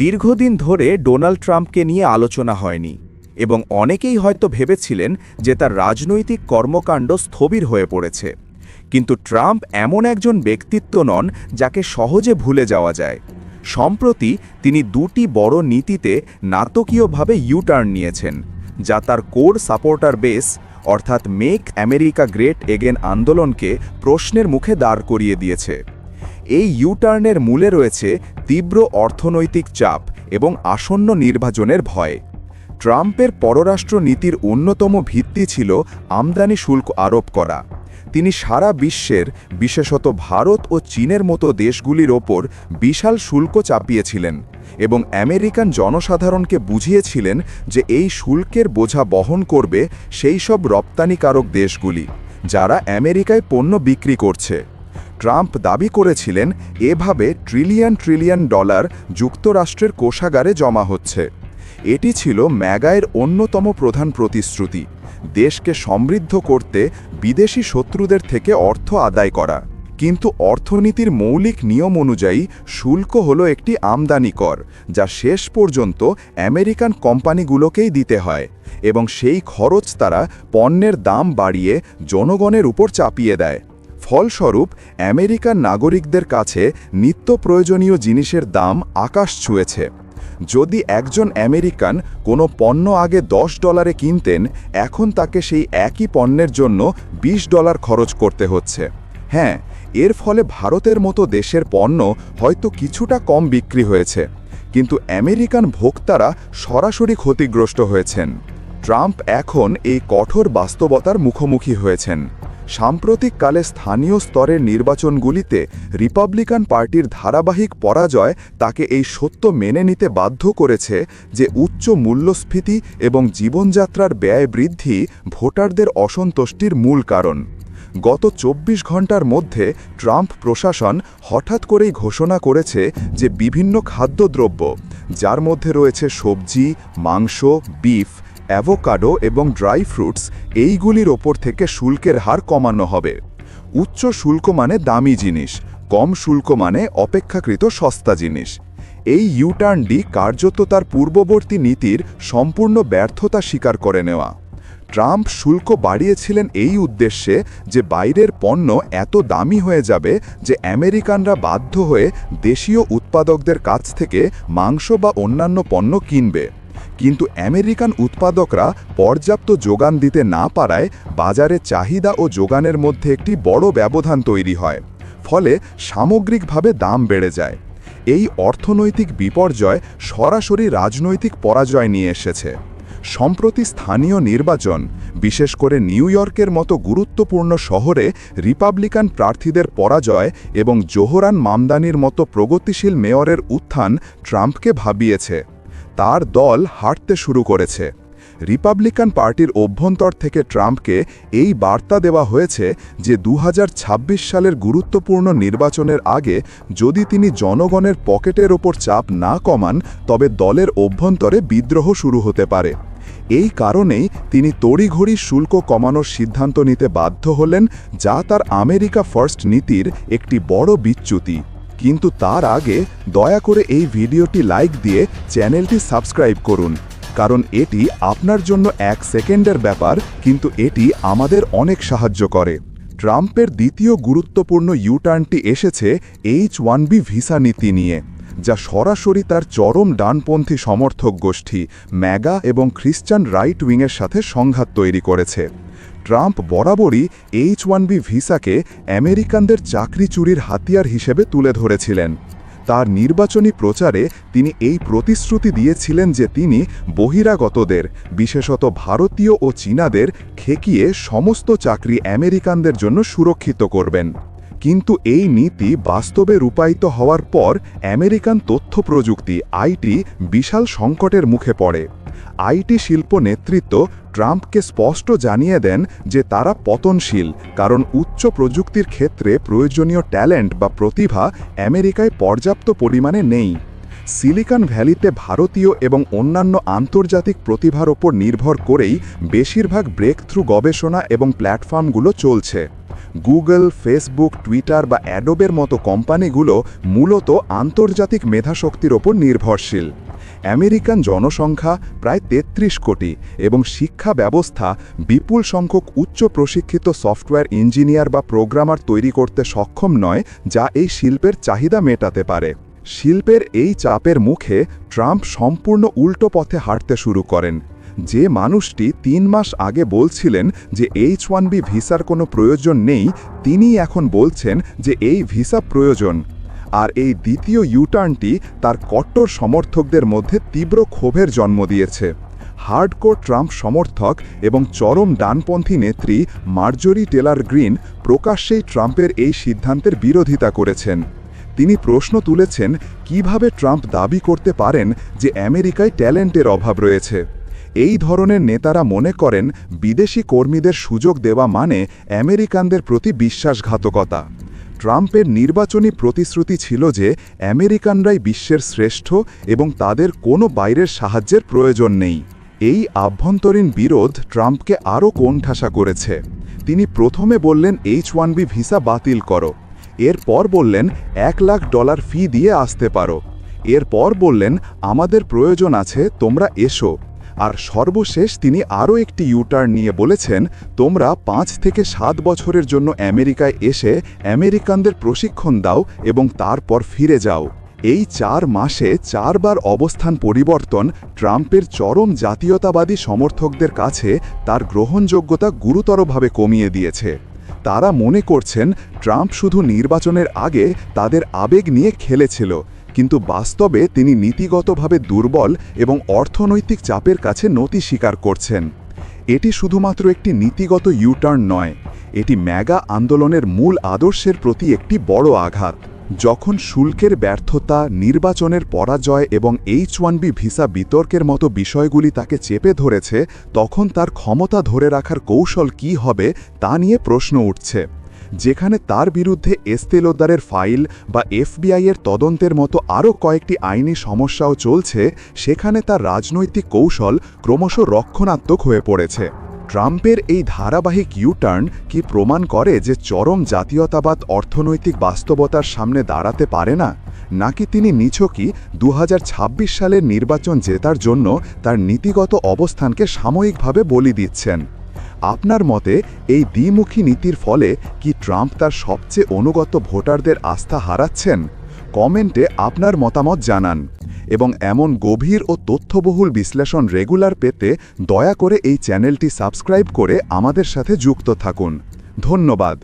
দীর্ঘদিন ধরে ডোনাল্ড ট্রাম্পকে নিয়ে আলোচনা হয়নি এবং অনেকেই হয়তো ভেবেছিলেন যে তার রাজনৈতিক কর্মকাণ্ড স্থবির হয়ে পড়েছে। কিন্তু ট্রাম্প এমন একজন ব্যক্তিত্ব নন যাকে সহজে ভুলে যাওয়া যায়। সম্প্রতি তিনি দুটি বড় নীতিতে নাটকীয়ভাবে ইউটার্ন নিয়েছেন, যা তার কোর সাপোর্টার বেস, অর্থাৎ মেক আমেরিকা গ্রেট এগেন আন্দোলনকে প্রশ্নের মুখে দাঁড় করিয়ে দিয়েছে। এই ইউটার্নের মূলে রয়েছে তীব্র অর্থনৈতিক চাপ এবং আসন্ন নির্বাচনের ভয়। ট্রাম্পের পররাষ্ট্র নীতির অন্যতম ভিত্তি ছিল আমদানি শুল্ক আরোপ করা। তিনি সারা বিশ্বের, বিশেষত ভারত ও চীনের মতো দেশগুলির ওপর বিশাল শুল্ক চাপিয়েছিলেন এবং আমেরিকান জনসাধারণকে বুঝিয়েছিলেন যে এই শুল্কের বোঝা বহন করবে সেই সব রপ্তানিকারক দেশগুলি, যারা আমেরিকায় পণ্য বিক্রি করছে। ট্রাম্প দাবি করেছিলেন, এভাবে ট্রিলিয়ন ট্রিলিয়ন ডলার যুক্তরাষ্ট্রের কোষাগারে জমা হচ্ছে। এটি ছিল ম্যাগায়ের অন্যতম প্রধান প্রতিশ্রুতি, দেশকে সমৃদ্ধ করতে বিদেশি শত্রুদের থেকে অর্থ আদায় করা। কিন্তু অর্থনীতির মৌলিক নিয়ম অনুযায়ী শুল্ক হলো একটি আমদানি কর, যা শেষ পর্যন্ত আমেরিকান কোম্পানিগুলোকেই দিতে হয় এবং সেই খরচ তারা পণ্যের দাম বাড়িয়ে জনগণের উপর চাপিয়ে দেয়। ফলস্বরূপ, আমেরিকান নাগরিকদের কাছে নিত্য প্রয়োজনীয় জিনিসের দাম আকাশ ছুঁয়েছে। যদি একজন আমেরিকান কোনো পণ্য আগে দশ ডলারে কিনতেন, এখন তাকে সেই একই পণ্যের জন্য ২০ ডলার খরচ করতে হচ্ছে। হ্যাঁ এর ফলে ভারতের মতো দেশের পণ্য হয়তো কিছুটা কম বিক্রি হয়েছে, কিন্তু আমেরিকান ভোক্তারা সরাসরি ক্ষতিগ্রস্ত হয়েছেন। ট্রাম্প এখন এই কঠোর বাস্তবতার মুখোমুখি হয়েছেন। সাম্প্রতিককালে স্থানীয় স্তরের নির্বাচনগুলিতে রিপাবলিকান পার্টির ধারাবাহিক পরাজয় তাকে এই সত্য মেনে নিতে বাধ্য করেছে যে উচ্চ মূল্যস্ফীতি এবং জীবনযাত্রার ব্যয় বৃদ্ধি ভোটারদের অসন্তুষ্টির মূল কারণ। গত চব্বিশ ঘণ্টার মধ্যে ট্রাম্প প্রশাসন হঠাৎ করেই ঘোষণা করেছে যে বিভিন্ন খাদ্যদ্রব্য, যার মধ্যে রয়েছে সবজি, মাংস, বিফ অ্যাভোকাডো এবং ড্রাই ফ্রুটস এইগুলির ওপর থেকে শুল্কের হার কমানো হবে। উচ্চ শুল্ক মানে দামি জিনিস, কম শুল্ক মানে অপেক্ষাকৃত সস্তা জিনিস। এই ইউটার্নডি কার্যত তার পূর্ববর্তী নীতির সম্পূর্ণ ব্যর্থতা স্বীকার করে নেওয়া। ট্রাম্প শুল্ক বাড়িয়েছিলেন এই উদ্দেশ্যে যে বাইরের পণ্য এত দামি হয়ে যাবে যে আমেরিকানরা বাধ্য হয়ে দেশীয় উৎপাদকদের কাছ থেকে মাংস বা অন্যান্য পণ্য কিনবে। কিন্তু আমেরিকান উৎপাদকরা পর্যাপ্ত যোগান দিতে না পারায় বাজারে চাহিদা ও যোগানের মধ্যে একটি বড় ব্যবধান তৈরি হয়, ফলে সামগ্রিকভাবে দাম বেড়ে যায়। এই অর্থনৈতিক বিপর্যয় সরাসরি রাজনৈতিক পরাজয় নিয়ে এসেছে। সম্প্রতি স্থানীয় নির্বাচন, বিশেষ করে নিউ ইয়র্কের মতো গুরুত্বপূর্ণ শহরে রিপাবলিকান প্রার্থীদের পরাজয় এবং জোহরান মামদানির মতো প্রগতিশীল মেয়রের উত্থান ট্রাম্পকে ভাবিয়েছে। তার দল হাঁটতে শুরু করেছে। রিপাবলিকান পার্টির অভ্যন্তর থেকে ট্রাম্পকে এই বার্তা দেওয়া হয়েছে যে দু হাজার ছাব্বিশ সালের গুরুত্বপূর্ণ নির্বাচনের আগে যদি তিনি জনগণের পকেটের ওপর চাপ না কমান, তবে দলের অভ্যন্তরে বিদ্রোহ শুরু হতে পারে। এই কারণেই তিনি তড়িঘড়ি শুল্ক কমানোর সিদ্ধান্ত নিতে বাধ্য হলেন, যা তার আমেরিকা ফার্স্ট নীতির একটি বড় বিচ্যুতি। কিন্তু তার আগে দয়া করে এই ভিডিওটি লাইক দিয়ে চ্যানেলটি সাবস্ক্রাইব করুন, কারণ এটি আপনার জন্য এক সেকেন্ডের ব্যাপার, কিন্তু এটি আমাদের অনেক সাহায্য করে। ট্রাম্পের দ্বিতীয় গুরুত্বপূর্ণ ইউটার্নটি এসেছে এইচ ওয়ান বি ভিসা নীতি নিয়ে, যা সরাসরি তার চরম ডানপন্থী সমর্থক গোষ্ঠী ম্যাগা এবং খ্রিস্টান রাইট উইংয়ের সাথে সংঘাত তৈরি করেছে। ট্রাম্প বরাবরই এইচ ওয়ান বি ভিসাকে আমেরিকানদের চাকরি চুরির হাতিয়ার হিসেবে তুলে ধরেছিলেন। তার নির্বাচনী প্রচারে তিনি এই প্রতিশ্রুতি দিয়েছিলেন যে তিনি বহিরাগতদের, বিশেষত ভারতীয় ও চীনাদের, খেকিয়ে সমস্ত চাকরি আমেরিকানদের জন্য সুরক্ষিত করবেন। কিন্তু এই নীতি বাস্তবে রূপায়িত হওয়ার পর আমেরিকান তথ্য প্রযুক্তি আইটি বিশাল সংকটের মুখে পড়ে। আইটি শিল্প নেতৃত্ব ট্রাম্পকে স্পষ্ট জানিয়ে দেন যে তারা পতনশীল, কারণ উচ্চ প্রযুক্তির ক্ষেত্রে প্রয়োজনীয় ট্যালেন্ট বা প্রতিভা আমেরিকায় পর্যাপ্ত পরিমাণে নেই। সিলিকন ভ্যালিতে ভারতীয় এবং অন্যান্য আন্তর্জাতিক প্রতিভার ওপর নির্ভর করেই বেশিরভাগ ব্রেক থ্রু গবেষণা এবং প্ল্যাটফর্মগুলো চলছে। গুগল, ফেসবুক, টুইটার বা অ্যাডোবের মতো কোম্পানিগুলো মূলত আন্তর্জাতিক মেধাশক্তির ওপর নির্ভরশীল। আমেরিকান জনসংখ্যা প্রায় ৩৩ কোটি এবং শিক্ষা ব্যবস্থা বিপুল সংখ্যক উচ্চ প্রশিক্ষিত সফটওয়্যার ইঞ্জিনিয়ার বা প্রোগ্রামার তৈরি করতে সক্ষম নয়, যা এই শিল্পের চাহিদা মেটাতে পারে। শিল্পের এই চাপের মুখে ট্রাম্প সম্পূর্ণ উল্টো পথে হাঁটতে শুরু করেন। যে মানুষটি তিন মাস আগে বলছিলেন যে এইচ ওয়ান বি ভিসার কোনো প্রয়োজন নেই তিনি এখন বলছেন যে এই ভিসা প্রয়োজন। আর এই দ্বিতীয় ইউটার্নটি তার কট্টর সমর্থকদের মধ্যে তীব্র ক্ষোভের জন্ম দিয়েছে। হার্ডকোর ট্রাম্প সমর্থক এবং চরম ডানপন্থী নেত্রী মার্জরি টেলার গ্রিন প্রকাশ্যেই ট্রাম্পের এই সিদ্ধান্তের বিরোধিতা করেছেন। তিনি প্রশ্ন তুলেছেন কীভাবে ট্রাম্প দাবি করতে পারেন যে আমেরিকায় ট্যালেন্টের অভাব রয়েছে। এই ধরনের নেতারা মনে করেন বিদেশি কর্মীদের সুযোগ দেওয়া মানে আমেরিকানদের প্রতি বিশ্বাসঘাতকতা। ট্রাম্পের নির্বাচনী প্রতিশ্রুতি ছিল যে আমেরিকানরাই বিশ্বের শ্রেষ্ঠ এবং তাদের কোনো বাইরের সাহায্যের প্রয়োজন নেই। এই আভ্যন্তরীণ বিরোধ ট্রাম্পকে আরও কোণঠাসা করেছে। তিনি প্রথমে বললেন এইচ ওয়ান বি ভিসা বাতিল করো। এরপর বললেন, এক লাখ ডলার ফি দিয়ে আসতে পারো। এরপর বললেন, আমাদের প্রয়োজন আছে, তোমরা এসো। আর সর্বশেষ তিনি আরও একটি ইউটার্ন নিয়ে বলেছেন, তোমরা পাঁচ থেকে সাত বছরের জন্য আমেরিকায় এসে আমেরিকানদের প্রশিক্ষণ দাও এবং তারপর ফিরে যাও। এই চার মাসে চারবার অবস্থান পরিবর্তন ট্রাম্পের চরম জাতীয়তাবাদী সমর্থকদের কাছে তার গ্রহণযোগ্যতা গুরুতরভাবে কমিয়ে দিয়েছে। তারা মনে করছেন ট্রাম্প শুধু নির্বাচনের আগে তাদের আবেগ নিয়ে খেলেছিল, কিন্তু বাস্তবে তিনি নীতিগতভাবে দুর্বল এবং অর্থনৈতিক চাপের কাছে নতি স্বীকার করছেন। এটি শুধুমাত্র একটি নীতিগত ইউটার্ন নয়, এটি ম্যাগা আন্দোলনের মূল আদর্শের প্রতি একটি বড় আঘাত। যখন শুল্কের ব্যর্থতা, নির্বাচনের পরাজয় এবং এইচ ওয়ান বি ভিসা বিতর্কের মতো বিষয়গুলি তাকে চেপে ধরেছে, তখন তার ক্ষমতা ধরে রাখার কৌশল কি হবে তা নিয়ে প্রশ্ন উঠছে। যেখানে তার বিরুদ্ধে এস্তেলোদ্দারের ফাইল বা এফবিআইয়ের তদন্তের মতো আরও কয়েকটি আইনি সমস্যাও চলছে, সেখানে তার রাজনৈতিক কৌশল ক্রমশ রক্ষণাত্মক হয়ে পড়েছে। ট্রাম্পের এই ধারাবাহিক ইউটার্ন কি প্রমাণ করে যে চরম জাতীয়তাবাদ অর্থনৈতিক বাস্তবতার সামনে দাঁড়াতে পারে না? নাকি তিনি নিছকই দু হাজার ছাব্বিশ সালের নির্বাচন জেতার জন্য তার নীতিগত অবস্থানকে সাময়িকভাবে বলি দিচ্ছেন? আপনার মতে এই দ্বিমুখী নীতির ফলে কি ট্রাম্প তার সবচেয়ে অনুগত ভোটারদের আস্থা হারাচ্ছেন? কমেন্টে আপনার মতামত জানান। এবং এমন গভীর ও তথ্যবহুল বিশ্লেষণ রেগুলার পেতে দয়া করে এই চ্যানেলটি সাবস্ক্রাইব করে আমাদের সাথে যুক্ত থাকুন। ধন্যবাদ।